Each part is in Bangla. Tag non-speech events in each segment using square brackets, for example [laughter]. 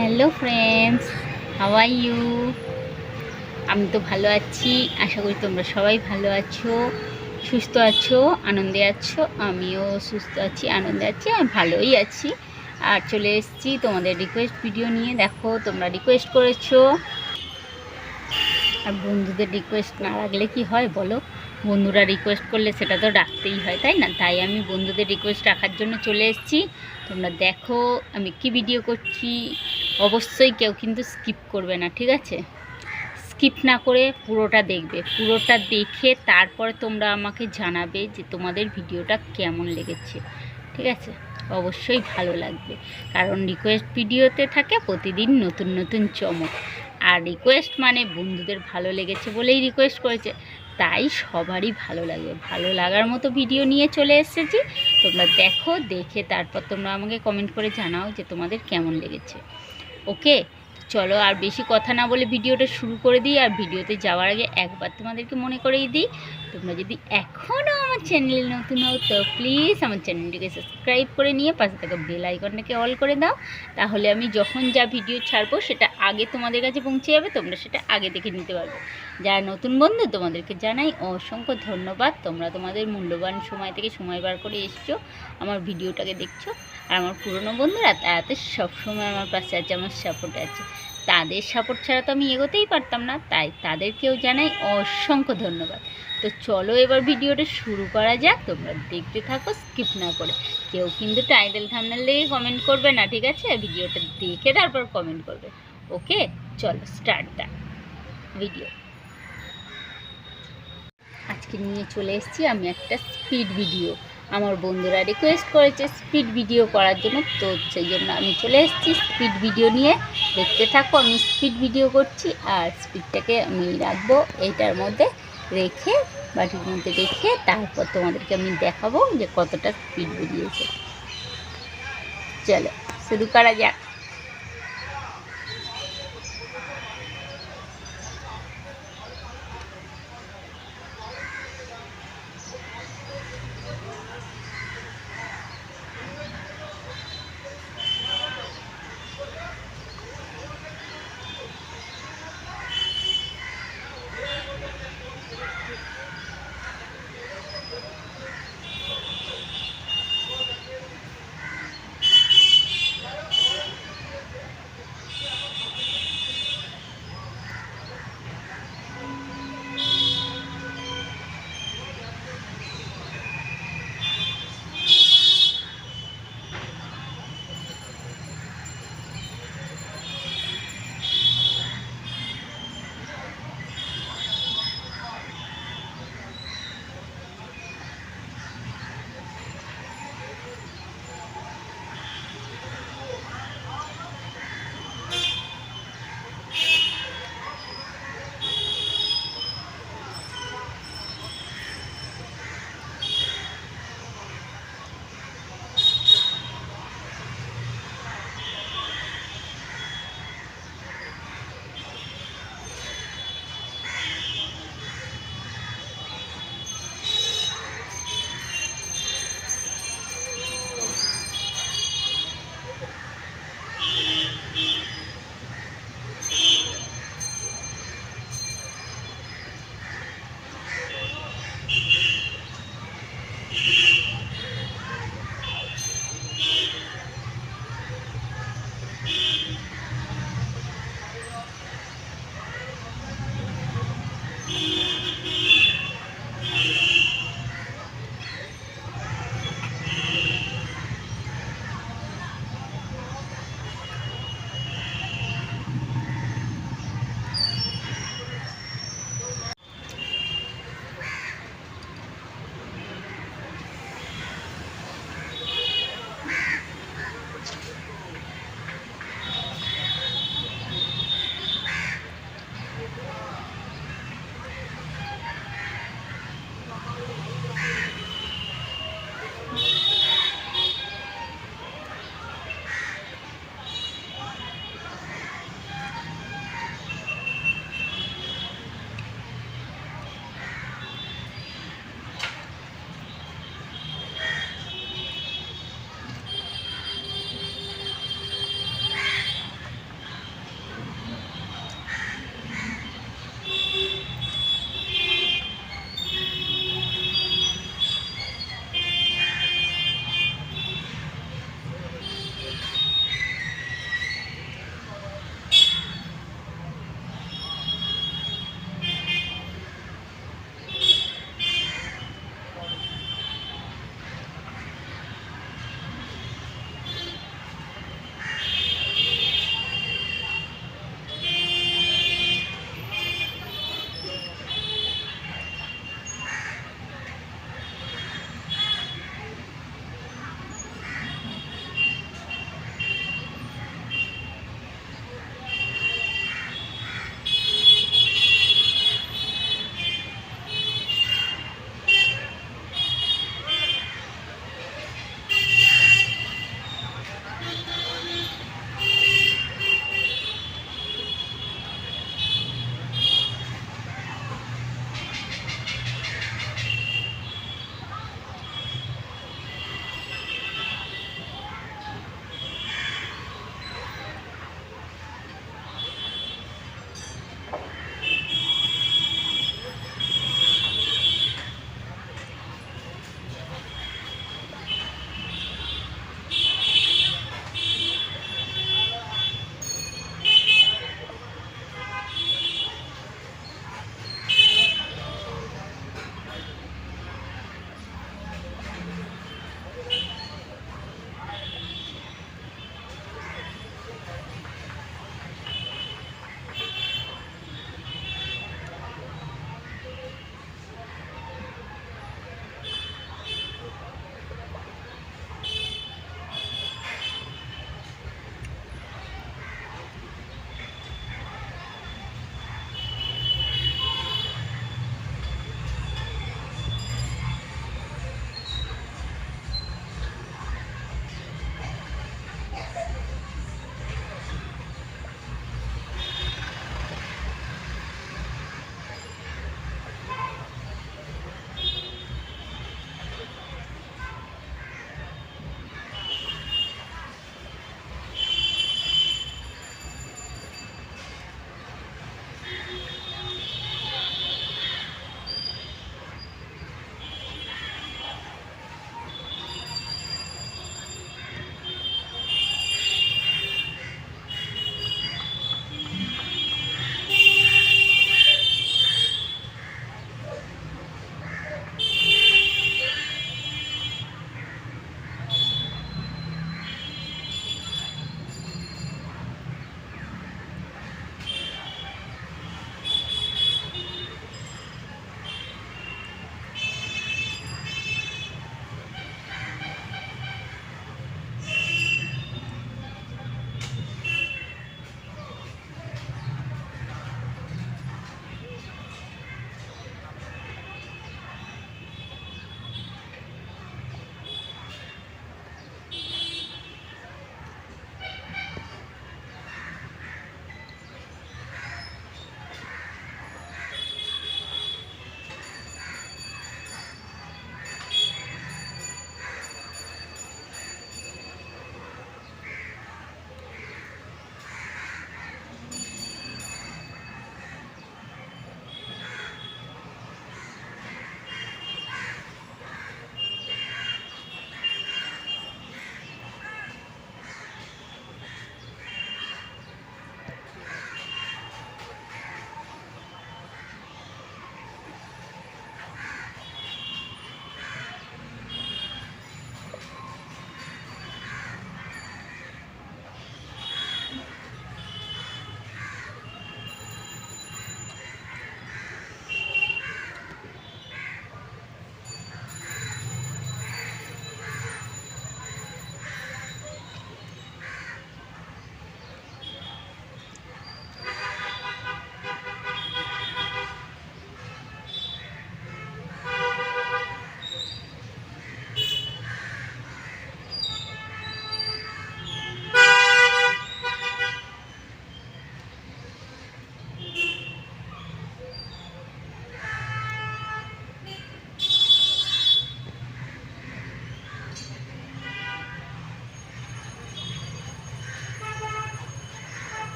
হ্যালো ফ্রেন্ডস হাওয়াই ইউ আমি তো ভালো আছি। আশা করি তোমরা সবাই ভালো আছো, সুস্থ আছো, আনন্দে আছো। আমিও সুস্থ আছি, আনন্দে আছি, আর ভালোই আছি। আর চলে এসেছি তোমাদের রিকোয়েস্ট ভিডিও নিয়ে। দেখো, তোমরা রিকোয়েস্ট করেছ। আর বন্ধুদের রিকোয়েস্ট না রাখলে কি হয় বলো? বন্ধুরা রিকোয়েস্ট করলে সেটা তো রাখতেই হয়, তাই না? তাই আমি বন্ধুদের রিকোয়েস্ট রাখার জন্য চলে এসেছি। তোমরা দেখো আমি কি ভিডিও করছি। অবশ্যই কেউ কিন্তু স্কিপ করবে না, ঠিক আছে? স্কিপ না করে পুরোটা দেখবে। পুরোটা দেখে তারপরে তোমরা আমাকে জানাবে যে তোমাদের ভিডিওটা কেমন লেগেছে, ঠিক আছে? অবশ্যই ভালো লাগবে। কারণ রিকোয়েস্ট ভিডিওতে থাকে প্রতিদিন নতুন নতুন চমক। আর রিকোয়েস্ট মানে বন্ধুদের ভালো লেগেছে বলেই রিকোয়েস্ট করেছে। তাই সবারই ভালো লাগবে ভালো লাগার মতো ভিডিও নিয়ে চলে এসেছি। তোমরা দেখো, দেখে তারপর তোমরা আমাকে কমেন্ট করে জানাও যে তোমাদের কেমন লেগেছে। ওকে চলো আর বেশি কথা না বলে ভিডিওটা শুরু করে দিই। আর ভিডিওতে যাওয়ার আগে একবার তোমাদেরকে মনে করেই দিই তোমরা যদি এখনও আমার চ্যানেলে নতুন হও, তো প্লিজ আমার চ্যানেলটিকে সাবস্ক্রাইব করে নিয়ে পাশে থাকা বেল আইকনটাকে অল করে দাও। তাহলে আমি যখন যা ভিডিও ছাড়বো, সেটা আগে তোমাদের কাছে পৌঁছে যাবে, তোমরা সেটা আগে দেখে নিতে পারবে। যারা নতুন বন্ধু, তোমাদেরকে জানাই অসংখ্য ধন্যবাদ। তোমরা তোমাদের মূল্যবান সময় থেকে সময় বার করে এসছো, আমার ভিডিওটাকে দেখছ। আর আমার পুরনো বন্ধুরা তাতে সবসময় আমার পাশে আছে, আমার সাপোর্ট আছে। তাদের সাপোর্ট ছাড়া তো আমি এগোতেই পারতাম না, তাই তাদেরকেও জানাই অসংখ্য ধন্যবাদ। তো চলো এবার ভিডিওটা শুরু করা যাক, তোমরা দেখতে থাকো স্কিপ না করে। কেউ কিন্তু টাইটেল থামনেল দেখে কমেন্ট করবে না, ঠিক আছে? ভিডিওটা দেখে তারপর কমেন্ট করবে। ওকে, চলো স্টার্ট দা ভিডিও আজকে নিয়ে চলে এসেছি আমি একটা স্পিড ভিডিও আমার বন্ধুরা রিকোয়েস্ট করেছে স্পিড ভিডিও করার জন্য, তো সেই জন্য আমি চলে এসেছি স্পিড ভিডিও নিয়ে। দেখতে থাকো, আমি স্পিড ভিডিও করছি আর স্পিডটাকে আমি রাখব এইটার মধ্যে রেখে, বাটির মধ্যে রেখে তারপর তোমাদেরকে আমি দেখাবো যে কতটা স্পিড বেরিয়েছে। চলো, শুরু করা যাক।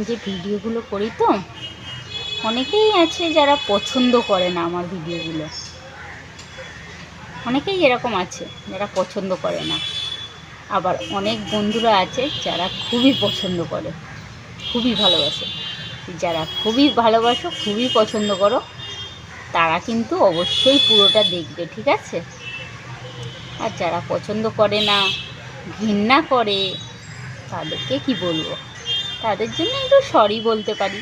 এরকম যে ভিডিওগুলো করি তো, অনেকেই আছে যারা পছন্দ করে না আমার ভিডিওগুলো। অনেকেই এরকম আছে যারা পছন্দ করে না। আবার অনেক বন্ধুরা আছে যারা খুবই পছন্দ করে, খুবই ভালোবাসে। যারা খুবই ভালোবাসো, খুবই পছন্দ করো, তারা কিন্তু অবশ্যই পুরোটা দেখবে, ঠিক আছে? আর যারা পছন্দ করে না, ঘৃণা করে, তাদেরকে কি বলব? তাদের জন্য একটু সরি বলতে পারি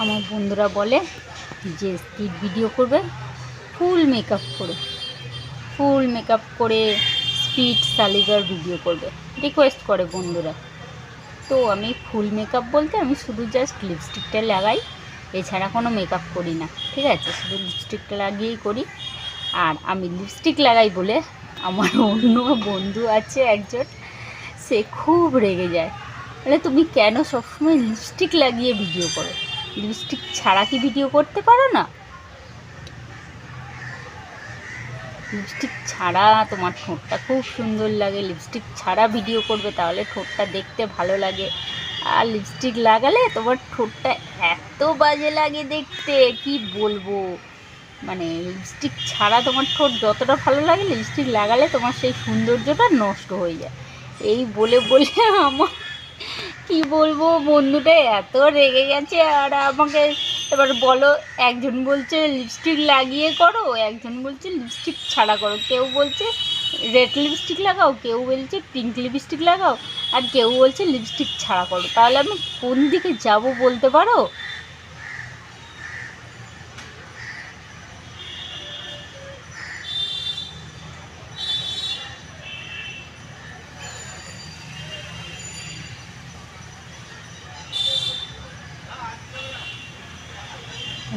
আমার বন্ধুরা বলে যে স্কিট ভিডিও করবে ফুল মেকআপ করে ফুল মেকআপ করে স্পিড সালিজার ভিডিও করবে। রিকোয়েস্ট করে বন্ধুরা। তো আমি ফুল মেকআপ বলতে আমি শুধু জাস্ট লিপস্টিকটা লাগাই, এছাড়া কোনো মেকআপ করি না, ঠিক আছে? শুধু লিপস্টিকটা লাগিয়েই করি। আর আমি লিপস্টিক লাগাই বলে আমার অন্য বন্ধু আছে একজন, সে খুব রেগে যায়। বলে, তুমি কেন সবসময় লিপস্টিক লাগিয়ে ভিডিও করো? লিপস্টিক ছাড়া কি ভিডিও করতে পারো না? লিপস্টিক ছাড়া তোমার ঠোঁটটা খুব সুন্দর লাগে লিপস্টিক ছাড়া ভিডিও করবে, তাহলে ঠোঁটটা দেখতে ভালো লাগে। আর লিপস্টিক লাগালে তোমার ঠোঁটটা এত বাজে লাগে দেখতে, কি বলব? মানে লিপস্টিক ছাড়া তোমার ঠোঁট যতটা ভালো লাগে লিপস্টিক লাগালে তোমার সেই সৌন্দর্যটা নষ্ট হয়ে যায়। এই বলে বলে আমার কি বলব? বন্ধুটা এত রেগে গেছে আর আমাকে এবার বলো, একজন বলছে, লিপস্টিক লাগিয়ে করো। একজন বলছে, লিপস্টিক ছাড়া করো। কেউ বলছে, রেড লিপস্টিক লাগাও। কেউ বলছে, পিঙ্ক লিপস্টিক লাগাও। আর কেউ বলছে, লিপস্টিক ছাড়া করো। তাহলে আমি কোন দিকে যাব বলতে পারো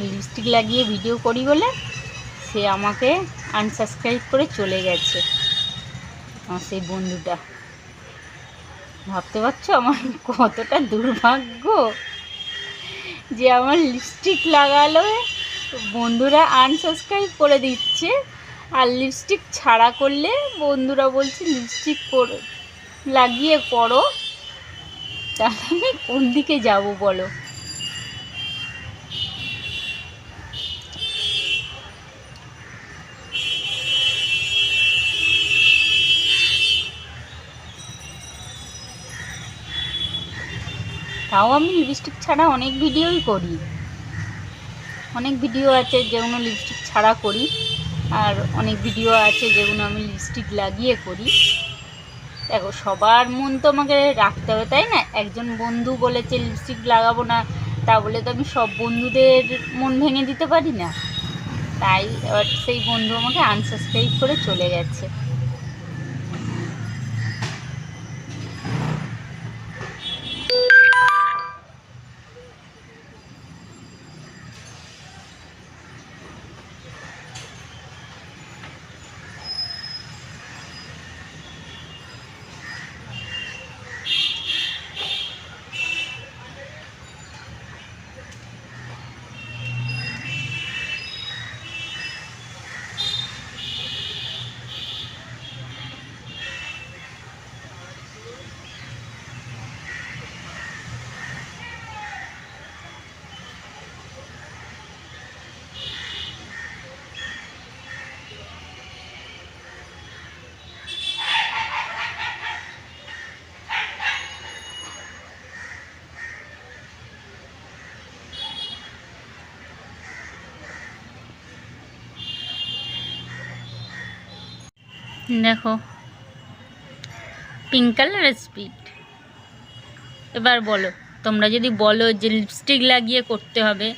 লিপস্টিক লাগিয়ে ভিডিও করি বলে সে আমাকে আনসাবস্ক্রাইব করে চলে গেছে। আমার সেই বন্ধুটা। ভাবতে পারছ আমার কতটা দুর্ভাগ্য যে আমার লিপস্টিক লাগালো বন্ধুরা আনসাবস্ক্রাইব করে দিচ্ছে আর লিপস্টিক ছাড়া করলে বন্ধুরা বলছে লিপস্টিক লাগিয়ে করো তাহলে আমি কোন দিকে যাব বলো? তাও আমি লিপস্টিক ছাড়া অনেক ভিডিওই করি। অনেক ভিডিও আছে যেগুলো লিপস্টিক ছাড়া করি, আর অনেক ভিডিও আছে যেগুলো আমি লিপস্টিক লাগিয়ে করি। দেখো, সবার মন তো আমাকে রাখতে হবে, তাই না? একজন বন্ধু বলেছে লিপস্টিক লাগাবো না, তা বলে তো আমি সব বন্ধুদের মন ভেঙে দিতে পারি না। তাই এবার সেই বন্ধু আমাকে আনসাবস্ক্রাইব করে চলে গেছে। দেখো। পিঙ্ক কালারের স্পিড এবার বলো, তোমরা যদি বলো যে লিপস্টিক লাগিয়ে করতে হবে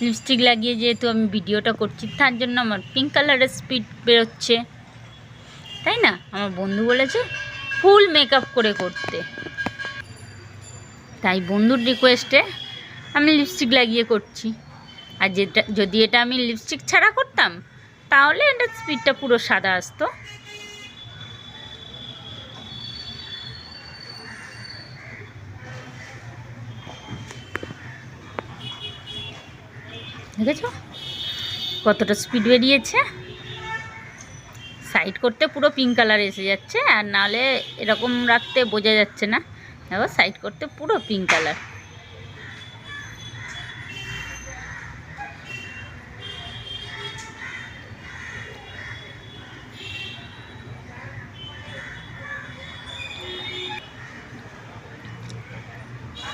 লিপস্টিক লাগিয়ে যেহেতু আমি ভিডিওটা করছি, তার জন্য আমার পিঙ্ক কালারের স্পিড বেরোচ্ছে। তাই না? আমার বন্ধু বলেছে ফুল মেকআপ করে করতে। তাই বন্ধুর রিকোয়েস্টে আমি লিপস্টিক লাগিয়ে করছি। আর যেটা, যদি এটা আমি লিপস্টিক ছাড়া করতাম, তাহলে এটা স্পিডটা পুরো সাদা আসতো। দেখেছ? কতটা স্পিড বেরিয়েছে। সাইড করতে পুরো পিঙ্ক কালার এসে যাচ্ছে, আর নালে এরকম রাখতে বোঝা যাচ্ছে না। দেখো সাইড করতে পুরো পিঙ্ক কালার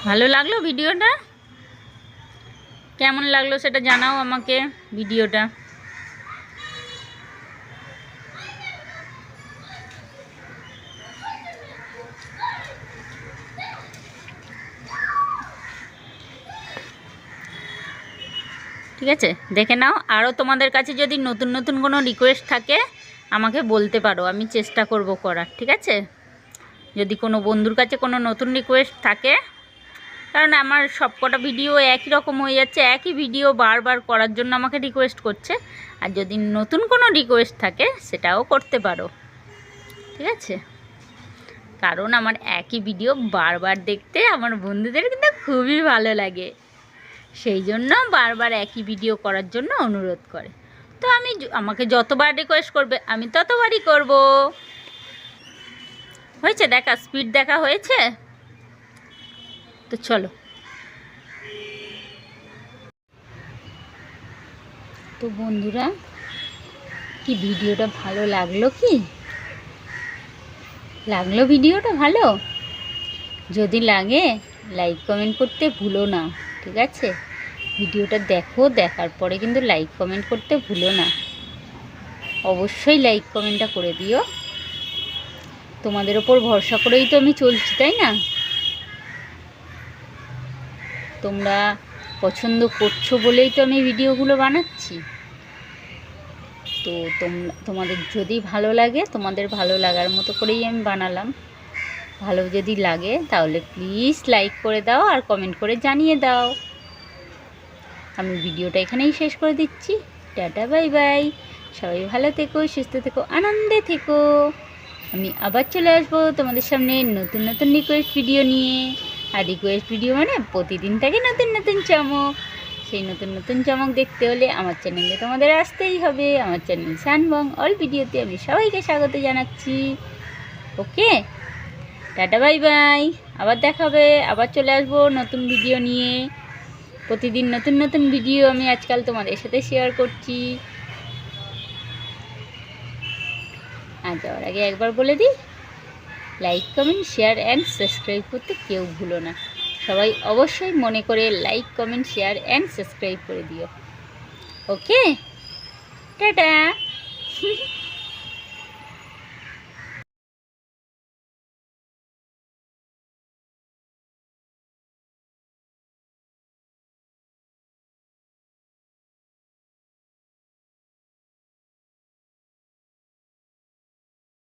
ভালো লাগল ভিডিওটা? কেমন লাগল সেটা জানাও আমাকে ভিডিওটা। ঠিক আছে? দেখে নাও। আরও তোমাদের কাছে যদি নতুন নতুন কোনো রিকোয়েস্ট থাকে, আমাকে বলতে পারো। আমি চেষ্টা করব করার। ঠিক আছে? যদি কোনো বন্ধুর কাছে কোনো নতুন রিকোয়েস্ট থাকে কারণ আমার সব কটা ভিডিও একই রকম হয়ে যাচ্ছে, একই ভিডিও বারবার করার জন্য আমাকে রিকোয়েস্ট করছে। আর যদি নতুন কোনো রিকোয়েস্ট থাকে, সেটাও করতে পারো। ঠিক আছে? কারণ আমার একই ভিডিও বারবার দেখতে আমার বন্ধুদের কিন্তু খুবই ভালো লাগে। সেই জন্য বারবার একই ভিডিও করার জন্য অনুরোধ করে। তো আমি আমাকে যতবার রিকোয়েস্ট করবে, আমি ততবারই করব। হয়েছে দেখা? স্পিড দেখা হয়েছে? তো চলো। তো বন্ধুরা, কি ভিডিওটা ভালো লাগল কি? লাগল ভিডিওটা ভালো? যদি লাগে লাইক কমেন্ট করতে ভুলো না, ঠিক আছে? ভিডিওটা দেখো, দেখার পরে কিন্তু লাইক কমেন্ট করতে ভুলো না। অবশ্যই লাইক কমেন্টটা করে দিও। তোমাদের ওপর ভরসা করেই তো আমি চলছি, তাই না? তোমরা পছন্দ করছ বলেই তো আমি ভিডিওগুলো বানাচ্ছি। তো তোমাদের যদি ভালো লাগে, তোমাদের ভালো লাগার মতো করেই আমি বানালাম। ভালো যদি লাগে, তাহলে প্লিজ লাইক করে দাও আর কমেন্ট করে জানিয়ে দাও। আমি ভিডিওটা এখানেই শেষ করে দিচ্ছি। Tata, bye bye. সবাই ভালো থেকো, সুস্থ থেকো, আনন্দে থেকো। আমি আবার চলে আসব তোমাদের সামনে নতুন নতুন রিকোয়েস্ট ভিডিও নিয়ে। আর রিকোয়েস্ট ভিডিও মানে প্রতিদিন থাকে নতুন নতুন চমক। সেই নতুন নতুন চমক দেখতে হলে আমার চ্যানেলে তোমাদের আসতেই হবে। আমার চ্যানেল সানবং অল ভিডিওতে আমি সবাইকে স্বাগত জানাচ্ছি। ওকে? টাটা বাই বাই আবার দেখা হবে, আবার চলে আসব নতুন ভিডিও নিয়ে। প্রতিদিন নতুন নতুন ভিডিও আমি আজকাল তোমাদের সাথে শেয়ার করছি। আর যাওয়ার আগে একবার বলে দিই like comment share and subscribe করতে কেউ ভুলো না। সবাই অবশ্যই মনে করে like comment share and subscribe করে দিও। ওকে টাটা! [laughs]